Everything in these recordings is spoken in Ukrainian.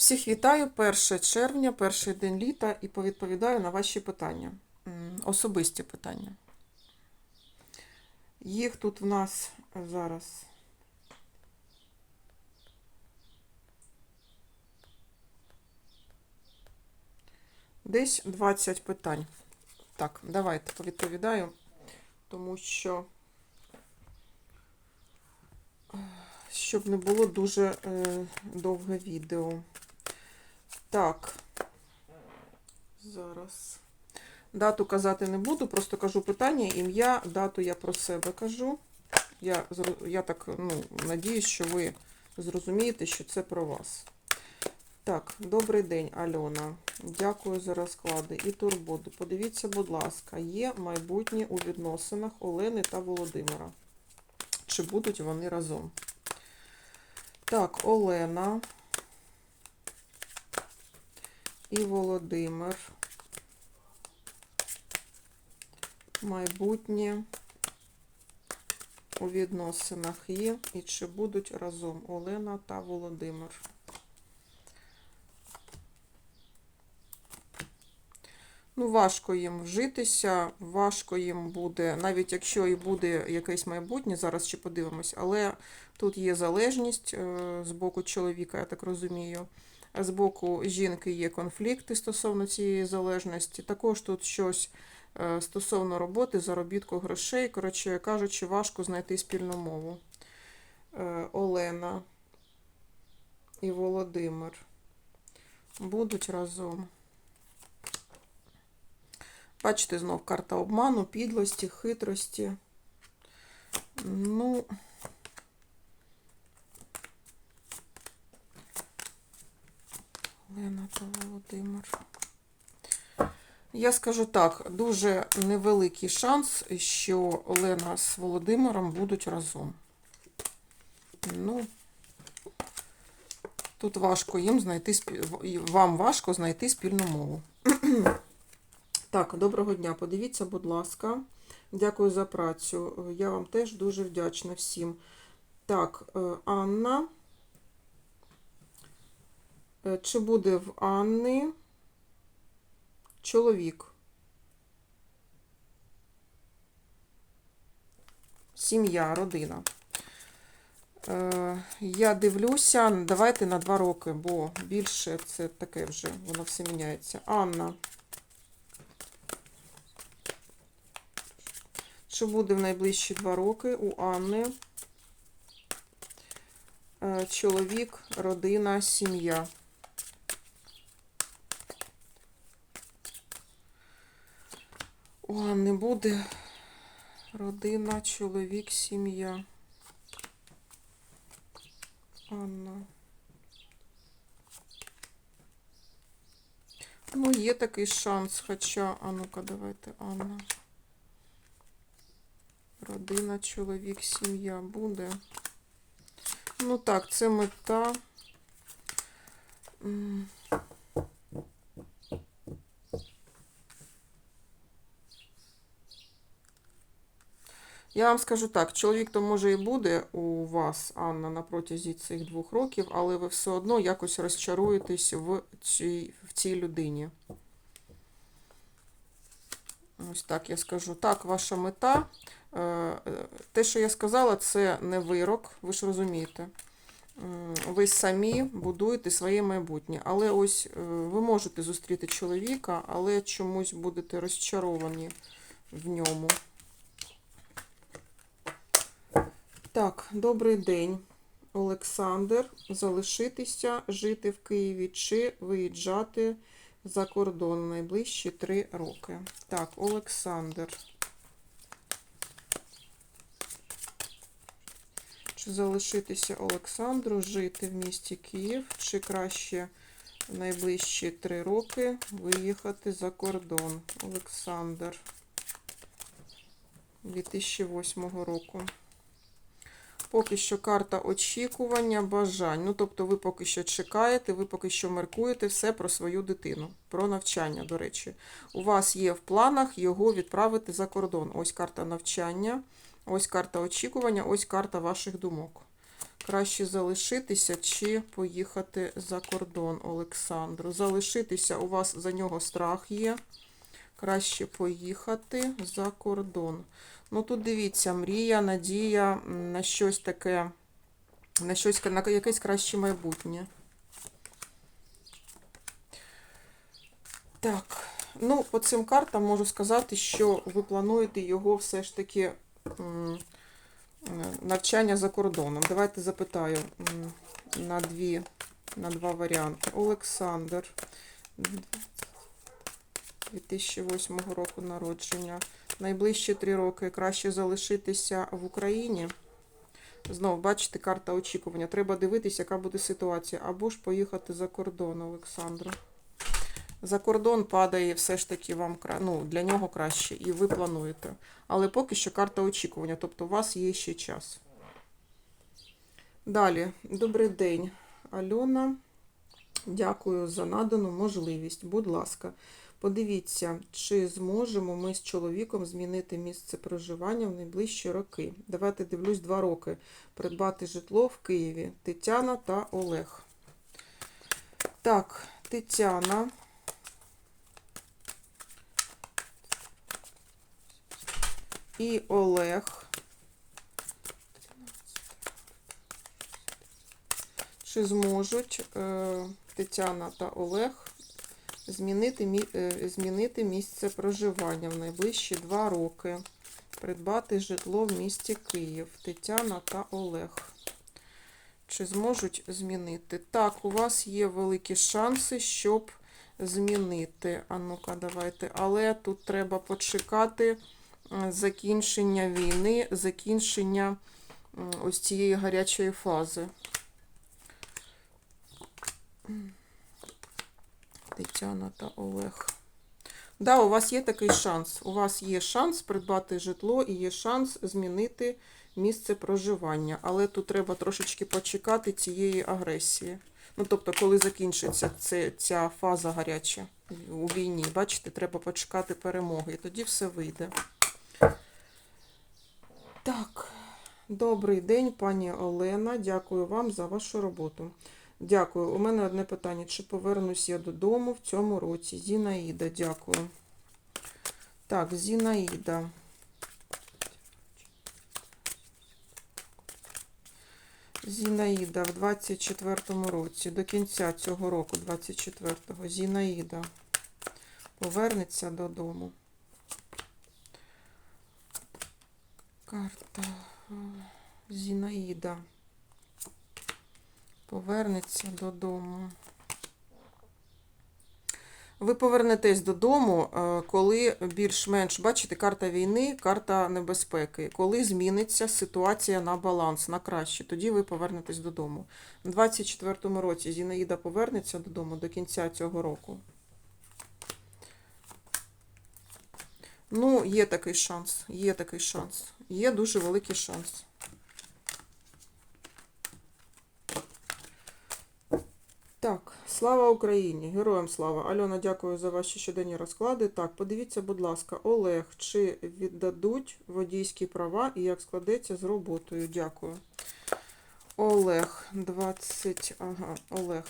Всіх вітаю 1 червня, перший день літа, і повідповідаю на ваші питання. Особисті питання. Їх тут в нас зараз. Десь 20 питань. Так, давайте повідповідаю, тому що е, щоб не було дуже е, довге відео. Так. Зараз. Дату казати не буду, просто кажу питання, ім'я, дату я про себе кажу. Я, я так ну, надіюсь, що ви зрозумієте, що це про вас. Так, добрий день, Альона. Дякую за розклади і турботу. Подивіться, будь ласка, є майбутнє у відносинах Олени та Володимира. Чи будуть вони разом? Так, Олена і Володимир. Майбутнє у відносинах є і чи будуть разом Олена та Володимир. Ну, важко їм вжитися, важко їм буде, навіть якщо і буде якесь майбутнє, зараз ще подивимось, але тут є залежність е, з боку чоловіка, я так розумію. З боку жінки є конфлікти стосовно цієї залежності. Також тут щось е, стосовно роботи, заробітку грошей. Коротше кажучи, важко знайти спільну мову. Е, Олена і Володимир будуть разом. Бачите, знов карта обману, підлості, хитрості. Ну, Лена та Володимир. Я скажу так, дуже невеликий шанс, що Олена з Володимиром будуть разом. Ну, тут важко їм знайти вам важко знайти спільну мову. Так, доброго дня. Подивіться, будь ласка. Дякую за працю. Я вам теж дуже вдячна всім. Так, е, Анна. Е, Чи буде в Анни чоловік? Сім'я, родина. Е, Я дивлюся, давайте на два роки, бо більше це таке вже, воно все міняється. Анна. Що буде в найближчі два роки у Анни? Е, Чоловік, родина, сім'я. У Анни буде родина, чоловік, сім'я. Анна. Ну, є такий шанс, хоча, а ну-ка, давайте, Анна. Родина, чоловік, сім'я буде. Ну так, це мета. Я вам скажу так, чоловік то може і буде у вас, Анна, на протязі цих двох років, але ви все одно якось розчаруєтесь в цій, в цій людині. Ось так я скажу. Так, ваша мета. Е, Те, що я сказала, це не вирок, ви ж розумієте. Ви самі будуєте своє майбутнє. Але ось е, ви можете зустріти чоловіка, але чомусь будете розчаровані в ньому. Так, добрий день, Олександр. Залишитися, жити в Києві чи виїжджати за кордон найближчі три роки. Так, Олександр. Чи залишитися Олександру, жити в місті Київ, чи краще найближчі три роки виїхати за кордон? Олександр 2008 року. Поки що карта очікування, бажань. Ну, тобто, ви поки що чекаєте, ви поки що меркуєте все про свою дитину, про навчання, до речі. У вас є в планах його відправити за кордон. Ось карта навчання, ось карта очікування, ось карта ваших думок. Краще залишитися чи поїхати за кордон, Олександру. Залишитися у вас за нього страх є. Краще поїхати за кордон. Ну тут дивіться, мрія, надія на щось таке, на щось на якесь краще майбутнє. Так, ну, по цим картам можу сказати, що ви плануєте його все ж таки навчання за кордоном. Давайте запитаю на дві, на два варіанти. Олександр, 2008 року народження. Найближчі три роки краще залишитися в Україні. Знову, бачите, карта очікування. Треба дивитися, яка буде ситуація. Або ж поїхати за кордон, Олександру. За кордон падає все ж таки вам ну, для нього краще, і ви плануєте. Але поки що карта очікування, тобто у вас є ще час. Далі, добрий день, Альона. Дякую за надану можливість. Будь ласка, подивіться, чи зможемо ми з чоловіком змінити місце проживання в найближчі роки. Давайте дивлюсь два роки. Придбати житло в Києві. Тетяна та Олег. Так, Тетяна. І Олег. Чи зможуть е, Тетяна та Олег змінити, мі- е, змінити місце проживання в найближчі два роки? Придбати житло в місті Київ. Тетяна та Олег. Чи зможуть змінити? Так, у вас є великі шанси, щоб змінити. А ну-ка, давайте. Але тут треба почекати закінчення війни, закінчення ось цієї гарячої фази. Тетяна та Олег. Да, у вас є такий шанс. У вас є шанс придбати житло і є шанс змінити місце проживання. Але тут треба трошечки почекати цієї агресії. Ну, тобто, коли закінчиться це, ця фаза гаряча у війні, бачите, треба почекати перемоги, і тоді все вийде. Так, добрий день, пані Олена. Дякую вам за вашу роботу. Дякую. У мене одне питання. Чи повернусь я додому в цьому році? Зінаїда, дякую. Так, Зінаїда. Зінаїда в 24-му році, до кінця цього року, 24-го, Зінаїда повернеться додому. Карта Зінаїда повернеться додому. Ви повернетесь додому, е, коли більш-менш, бачите, карта війни, карта небезпеки. Коли зміниться ситуація на баланс, на краще, тоді ви повернетесь додому. У 24-му році Зінаїда повернеться додому до кінця цього року. Ну, є такий шанс, є такий шанс. Є дуже великий шанс. Так, слава Україні! Героям слава! Альона, дякую за ваші щоденні розклади. Так, подивіться, будь ласка, Олег, чи віддадуть водійські права і як складеться з роботою? Дякую. Олег, 20. Ага, Олег.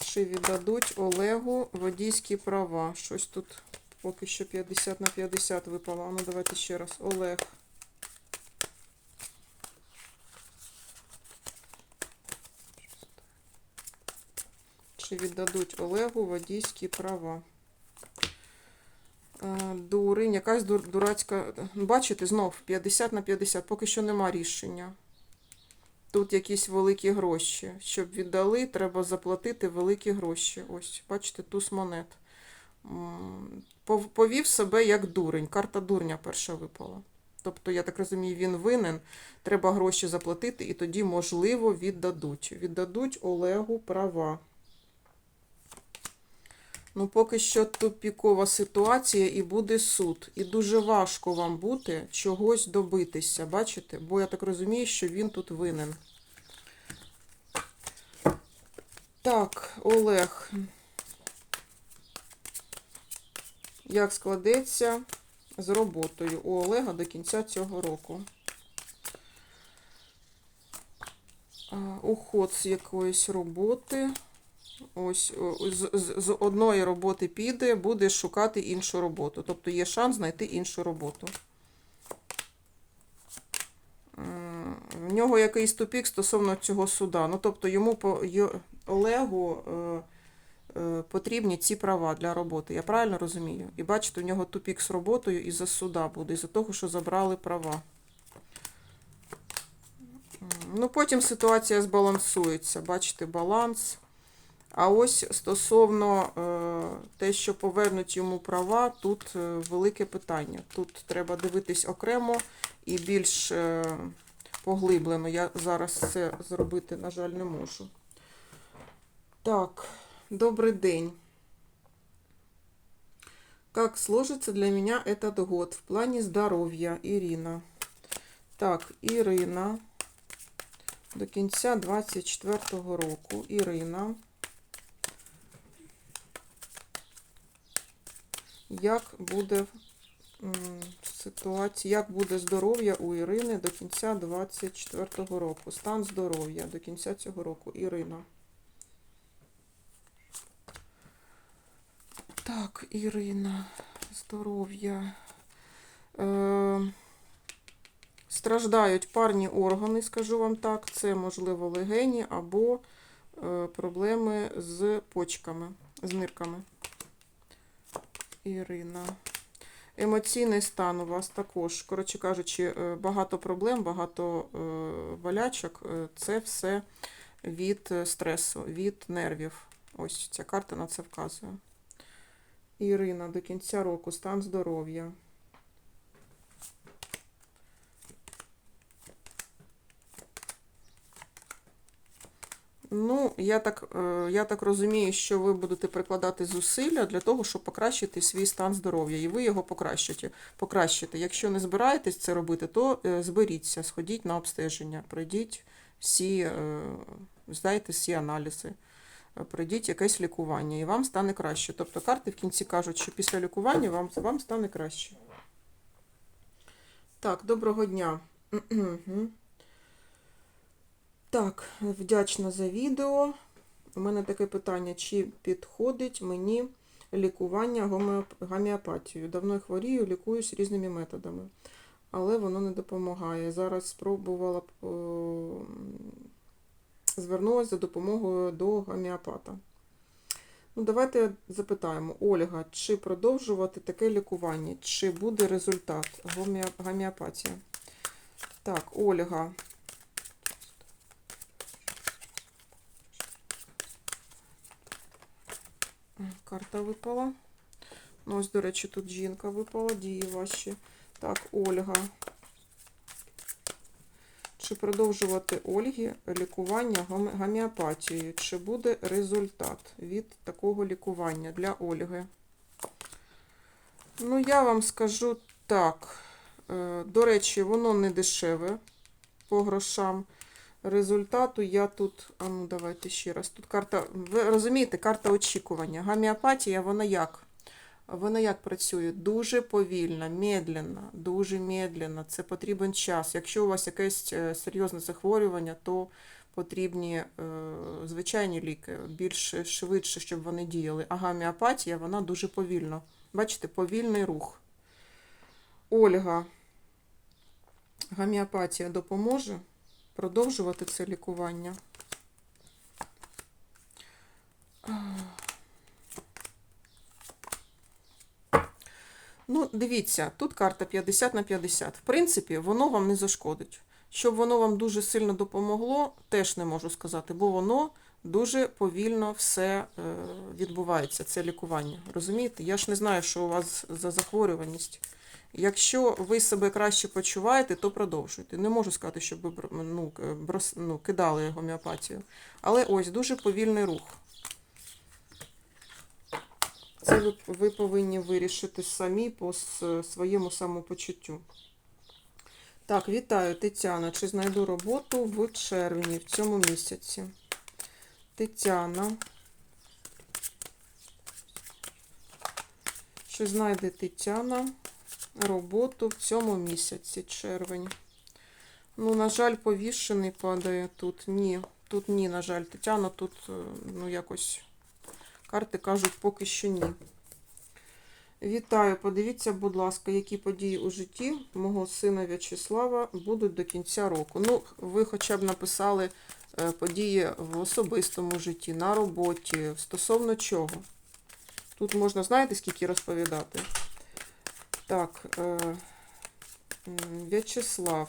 Чи віддадуть Олегу водійські права? Щось тут поки що 50 на 50 випало. Ну, давайте ще раз. Олег. Чи віддадуть Олегу водійські права? Е, Дурень, якась дур- дурацька. Бачите, знов 50 на 50, поки що нема рішення. Тут якісь великі гроші. Щоб віддали, треба заплатити великі гроші. Ось, бачите, туз монет. Повів себе як дурень. Карта дурня перша випала. Тобто, я так розумію, він винен. Треба гроші заплатити, і тоді, можливо, віддадуть. Віддадуть Олегу права. Ну, поки що тупікова ситуація і буде суд. І дуже важко вам бути чогось добитися, бачите? Бо я так розумію, що він тут винен. Так, Олег. Як складеться з роботою у Олега до кінця цього року? уход з якоїсь роботи. Ось з, з, з одної роботи піде, буде шукати іншу роботу. Тобто є шанс знайти іншу роботу. В нього якийсь тупік стосовно цього суда. Ну, тобто йому по Олегу е, е, потрібні ці права для роботи. Я правильно розумію? І бачите, у нього тупік з роботою із-за суда буде, із-за того, що забрали права. Ну, потім ситуація збалансується. Бачите, баланс. А ось стосовно е, те, що повернуть йому права, тут е, велике питання. Тут треба дивитись окремо і більш е, поглиблено. Я зараз це зробити, на жаль, не можу. Так, добрий день. Как сложится для меня этот год в плане здоров'я, Ірина? Так, Ірина. До кінця 24-го року. Ірина. Як буде ситуація, як буде здоров'я у Ірини до кінця 24-го року? Стан здоров'я до кінця цього року. Ірина. Так, Ірина, здоров'я. Е, страждають парні органи, скажу вам так. Це, можливо, легені або е, проблеми з почками, з нирками. Ірина. Емоційний стан у вас також, коротше кажучи, е, багато проблем, багато валячок болячок. Е, Це все від е, стресу, від нервів. Ось ця карта на це вказує. Ірина, до кінця року, стан здоров'я. Ну, я так, е, я так розумію, що ви будете прикладати зусилля для того, щоб покращити свій стан здоров'я, і ви його покращите. покращите. Якщо не збираєтесь це робити, то е, зберіться, сходіть на обстеження, пройдіть всі, е, здайте всі аналізи, пройдіть якесь лікування, і вам стане краще. Тобто карти в кінці кажуть, що після лікування вам, вам стане краще. Так, доброго дня. Так, вдячна за відео. У мене таке питання, чи підходить мені лікування гомеоп- гомеопатією? Давно хворію, лікуюсь різними методами, але воно не допомагає. Зараз спробувала звернулася за допомогою до гомеопата. Ну, давайте запитаємо, Ольга, чи продовжувати таке лікування, чи буде результат гомеопатія? Так, Ольга. Карта випала. Ну, ось, до речі, тут жінка випала, дії ваші. Так, Ольга. Чи продовжувати Ольгі лікування гоме- гомеопатією? Чи буде результат від такого лікування для Ольги? Ну, я вам скажу так. Е, До речі, воно не дешеве по грошам. Результату я тут, а ну давайте ще раз. Тут карта, ви розумієте, карта очікування. Гомеопатія, вона як? Вона як працює? Дуже повільно, медленно, дуже медленно. Це потрібен час. Якщо у вас якесь е, серйозне захворювання, то потрібні е, звичайні ліки, більш швидше, щоб вони діяли. А гомеопатія, вона дуже повільно. Бачите, повільний рух. Ольга, гомеопатія допоможе продовжувати це лікування. Ну, дивіться, тут карта 50 на 50. В принципі, воно вам не зашкодить. Щоб воно вам дуже сильно допомогло, теж не можу сказати, бо воно дуже повільно все е, відбувається, це лікування. Розумієте? Я ж не знаю, що у вас за захворюваність. Якщо ви себе краще почуваєте, то продовжуйте. Не можу сказати, щоб ви ну, брос, ну, кидали гомеопатію. Але ось дуже повільний рух. Це ви, ви повинні вирішити самі по своєму самопочуттю. Так, вітаю, Тетяна. Чи знайду роботу в червні, в цьому місяці? Тетяна. Чи знайде Тетяна роботу в цьому місяці, червень? Ну, на жаль, повішений падає тут. Ні, Тут ні, на жаль, Тетяна, тут е, ну якось карти кажуть поки що ні. Вітаю, подивіться, будь ласка, які події у житті мого сина В'ячеслава будуть до кінця року. Ну, ви хоча б написали е, події в особистому житті, на роботі, стосовно чого. Тут можна, знаєте, скільки розповідати. Так, е, В'ячеслав.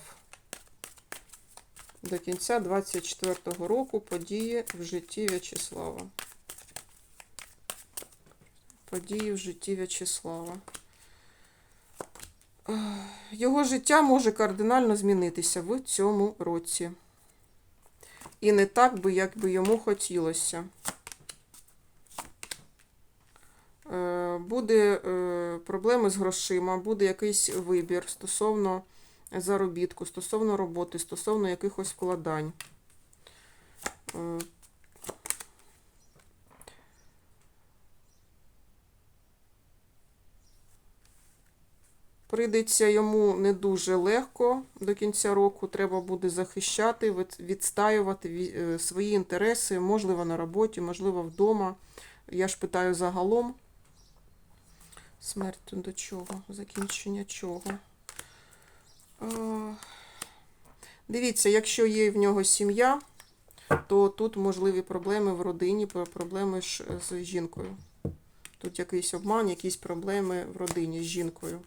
До кінця 24-го року події в житті В'ячеслава. Події в житті В'ячеслава. Його життя може кардинально змінитися в цьому році. І не так би, як би йому хотілося. Е, Буде е, проблеми з грошима, буде якийсь вибір стосовно заробітку, стосовно роботи, стосовно якихось вкладань. Е, Прийдеться йому не дуже легко до кінця року. Треба буде захищати, відстаювати е, свої інтереси, можливо, на роботі, можливо, вдома. Я ж питаю загалом. Смерть до чого? Закінчення чого? Е, Дивіться, якщо є в нього сім'я, то тут можливі проблеми в родині, проблеми ж з жінкою. Тут якийсь обман, якісь проблеми в родині з жінкою.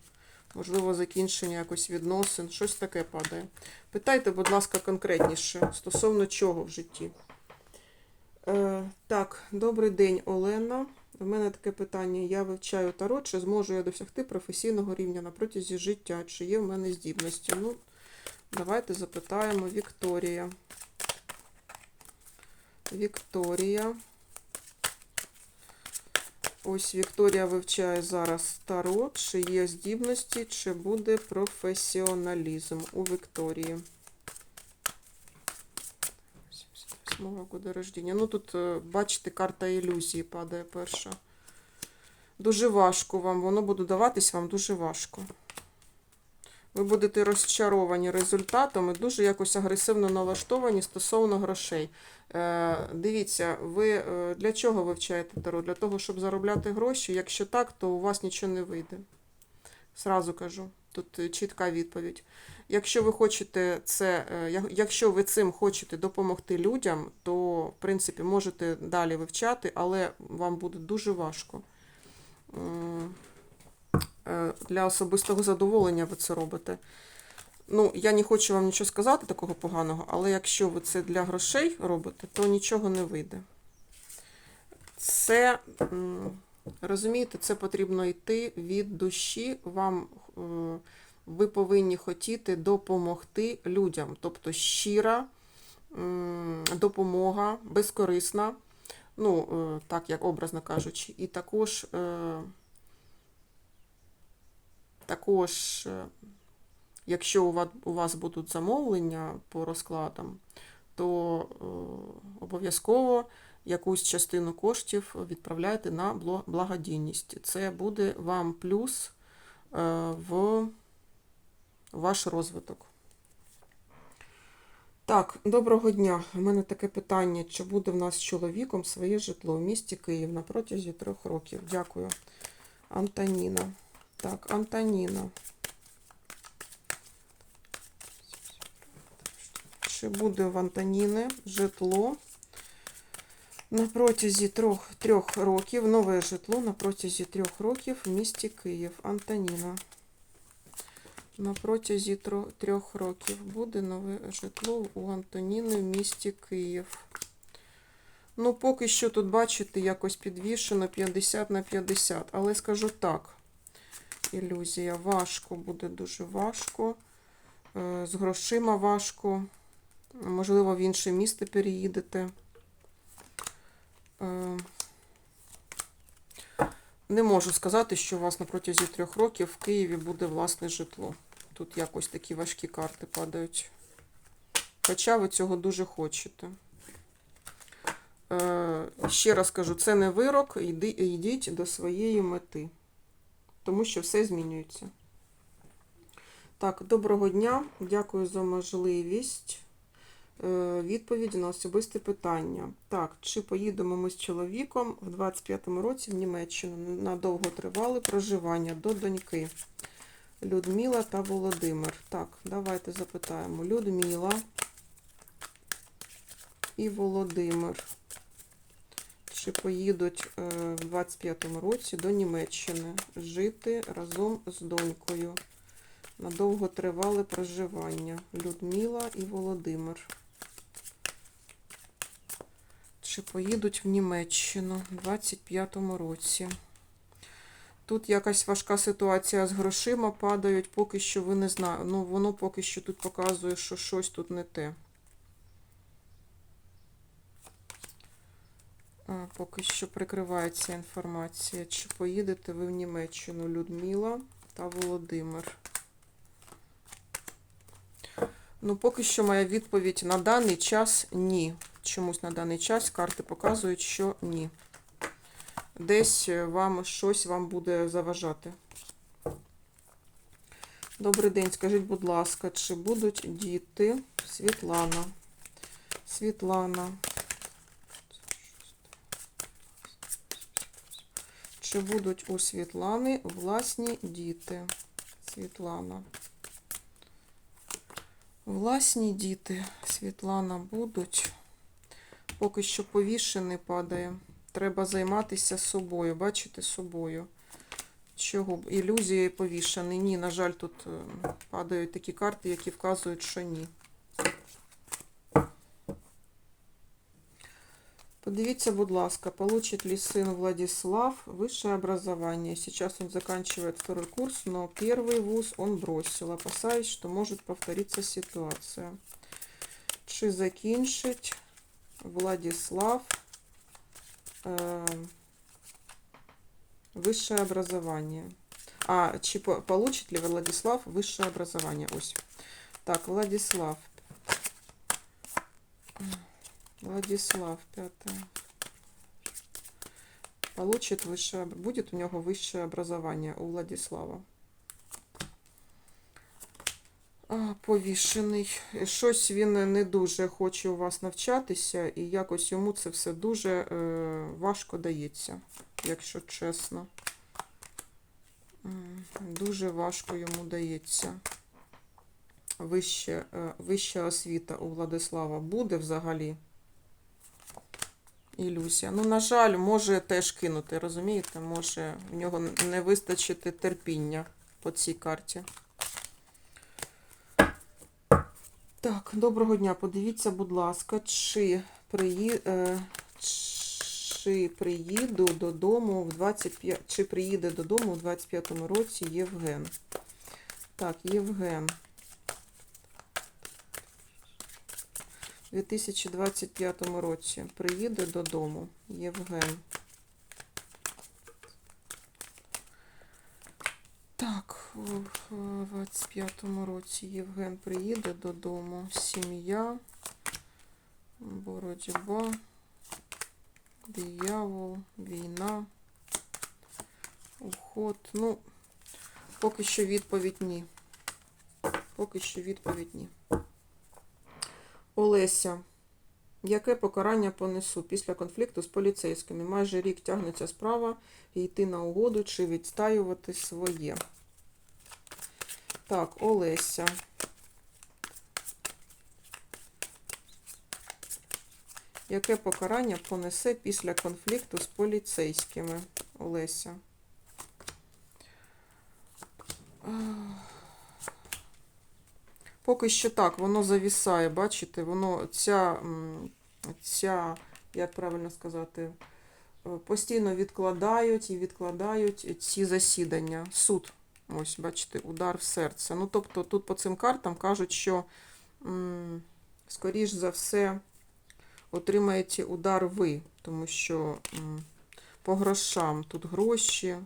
Можливо, закінчення якось відносин, щось таке падає. Питайте, будь ласка, конкретніше, стосовно чого в житті. Е, так, добрий день, Олена. У мене таке питання. Я вивчаю таро, чи зможу я досягти професійного рівня на протязі життя? Чи є в мене здібності? Ну, давайте запитаємо Вікторія. Вікторія. Ось Вікторія вивчає зараз таро, чи є здібності, чи буде професіоналізм у Вікторії. 78 года рождения. Ну тут, е, бачите, карта ілюзії падає перша. Дуже важко вам, воно буде даватись вам дуже важко. Ви будете розчаровані результатом і дуже якось агресивно налаштовані стосовно грошей. Е, дивіться, ви е, для чого вивчаєте таро? Для того, щоб заробляти гроші? Якщо так, то у вас нічого не вийде. Сразу кажу, тут е, чітка відповідь. Якщо ви хочете це, е, якщо ви цим хочете допомогти людям, то в принципі можете далі вивчати, але вам буде дуже важко. Е, Для особистого задоволення ви це робите. Ну, я не хочу вам нічого сказати такого поганого, але якщо ви це для грошей робите, то нічого не вийде. Це, розумієте, це потрібно йти від душі. Вам е, ви повинні хотіти допомогти людям. Тобто щира допомога, безкорисна, ну, е, так як образно кажучи, і також, е, також е, якщо у вас, у вас будуть замовлення по розкладам, то обов'язково якусь частину коштів відправляйте на благодійність. Це буде вам плюс в ваш розвиток. Так, доброго дня. У мене таке питання: чи буде в нас з чоловіком своє житло в місті Київ на протязі трьох років? Дякую. Антоніна. Так, Антоніна. Чи буде в Антоніни житло на протязі трьох, трьох років, нове житло на протязі трьох років в місті Київ? Антоніна. На протязі трьох років буде нове житло у Антоніни в місті Київ. Ну, поки що тут, бачите, якось підвішено 50 на 50. Але скажу так, ілюзія, важко буде дуже важко. Е, З грошима важко. Можливо, в інше місто переїдете. Е, Не можу сказати, що у вас на протязі трьох років в Києві буде власне житло. Тут якось такі важкі карти падають. Хоча ви цього дуже хочете. Е, Ще раз кажу, це не вирок, йди, йдіть до своєї мети. Тому що все змінюється. Так, доброго дня. Дякую за можливість. Е, Відповіді на особисте питання. Так, чи поїдемо ми з чоловіком в 25-му році в Німеччину на довготривале проживання до доньки? Людмила та Володимир. Так, давайте запитаємо. Людмила і Володимир. Чи поїдуть е, в 25-му році до Німеччини жити разом з донькою на довготривале проживання? Людмила і Володимир. Чи поїдуть в Німеччину в 25-му році? Тут якась важка ситуація з грошима падають, поки що ви не знаєте. Ну, воно поки що тут показує, що щось тут не те. Поки що прикривається інформація. Чи поїдете ви в Німеччину Людмила та Володимир? Ну, поки що моя відповідь на даний час ні. Чомусь на даний час карти показують, що ні. Десь е, вам щось вам буде заважати. Добрий день, скажіть, будь ласка, чи будуть діти Світлана? Світлана. Чи будуть у Світлани власні діти? Світлана. Власні діти Світлана будуть. Поки що повішений падає. Треба займатися собою. Бачите, собою. Чого? б- Ілюзія і повішений. Ні, на жаль, тут е, падають такі карти, які вказують, що ні. Подивіться, будь ласка, получит ли сын Владислав высшее образование. Сейчас он заканчивает второй курс, но первый вуз он бросил, опасаясь, что может повториться ситуация. Чи закінчить Владислав э, высшее образование? А, чи по- получит ли Владислав высшее образование? Ось. Так, Владислав. Владислав, пятое. Получит высшее, об- будет у него высшее образование у Владислава. Повішений. Щось він не дуже хоче у вас навчатися, і якось йому це все дуже е, важко дається, якщо чесно. Дуже важко йому дається. Вище, е, вища освіта у Владислава буде взагалі. Ілюзія. Ну, на жаль, може теж кинути, розумієте? Може в нього не вистачити терпіння по цій карті. Так, доброго дня. Подивіться, будь ласка, чи, приї... е, чи приїду додому в 25... чи приїде додому у 25-му році Євген. Так, Євген. У 2025 році приїде додому Євген. Так, у 25 році Євген приїде додому. Сім'я, боротьба, диявол, війна, уход. Ну, поки що відповідь ні. Поки що відповідь ні. Олеся. Яке покарання понесу після конфлікту з поліцейськими? Майже рік тягнеться справа йти на угоду чи відстаювати своє. Так, Олеся. Яке покарання понесе після конфлікту з поліцейськими? Олеся. Поки що так, воно завісає, бачите, воно ця, ця, як правильно сказати, е, постійно відкладають і відкладають ці засідання. Суд, ось, бачите, удар в серце. Ну, тобто, тут по цим картам кажуть, що, м, скоріш за все, отримаєте удар ви, тому що м, по грошам тут гроші.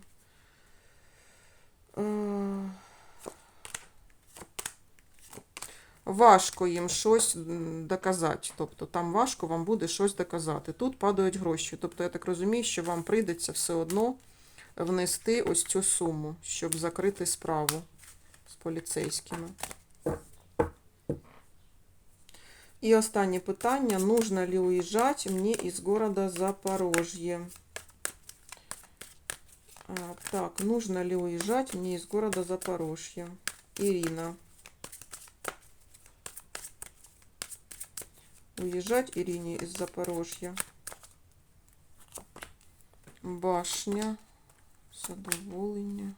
Е, важко їм щось доказати. Тобто там важко вам буде щось доказати. Тут падають гроші. Тобто, я так розумію, що вам прийдеться все одно внести ось цю суму, щоб закрити справу з поліцейськими. І останнє питання. Нужно ли уезжать мне из города Запорожье? Так, нужно ли уезжать мне из города Запорожье? Ирина. Уезжать Ирине из Запорожья. Башня. Задоволення.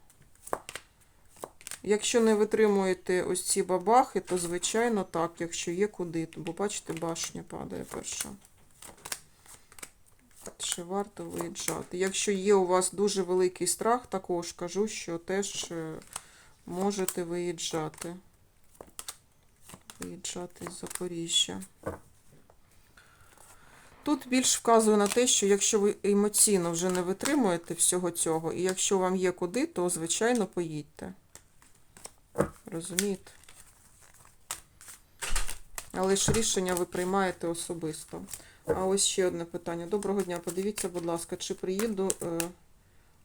Якщо не витримуєте ось ці бабахи, то звичайно так, якщо є куди. Бо бачите, башня падає перша. Чи варто виїжджати? Якщо є у вас дуже великий страх, також кажу, що теж е, можете виїжджати. Виїжджати з Запоріжжя. Тут більш вказує на те, що якщо ви емоційно вже не витримуєте всього цього, і якщо вам є куди, то звичайно поїдьте. Розумієте? Але ж рішення ви приймаєте особисто. А ось ще одне питання. Доброго дня. Подивіться, будь ласка, чи приїду. е,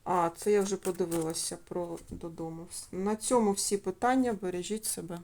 А, це я вже подивилася про додому. На цьому всі питання. Бережіть себе.